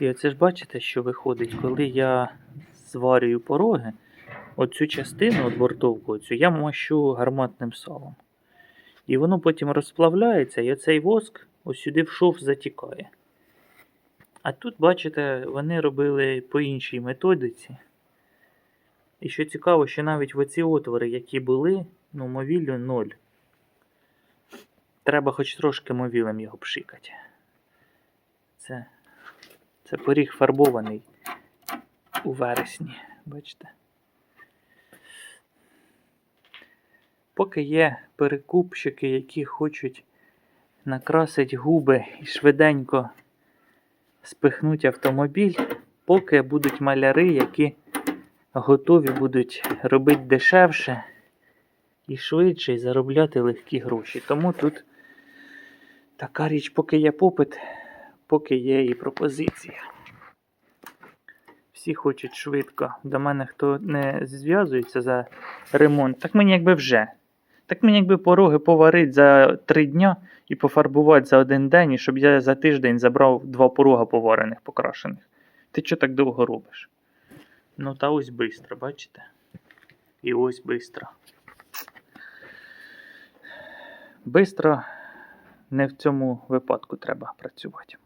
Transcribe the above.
І оце ж бачите, що виходить, коли я зварюю пороги, оцю частину, от бортовку, оцю, я мащу гарматним салом. І воно потім розплавляється, і оцей воск ось сюди в шов затікає. А тут, бачите, вони робили по іншій методиці. І що цікаво, що навіть в оці отвори, які були, ну, мовіллю ноль. Треба хоч трошки мовілем його пшикати. Це, це поріг фарбований у вересні, бачите? Поки є перекупщики, які хочуть накрасити губи і швиденько спихнуть автомобіль, поки будуть маляри, які готові будуть робити дешевше і швидше, і заробляти легкі гроші. Тому тут така річ, поки є попит, поки є і пропозиція. Всі хочуть швидко. До мене хто не зв'язується за ремонт, так мені якби вже. Так мені якби пороги поварити за три дня і пофарбувати за один день, і щоб я за тиждень забрав два порога поварених, покрашених. Ти чого так довго робиш? Ну та ось бистро, бачите? І ось бистро. Бистро не в цьому випадку треба працювати.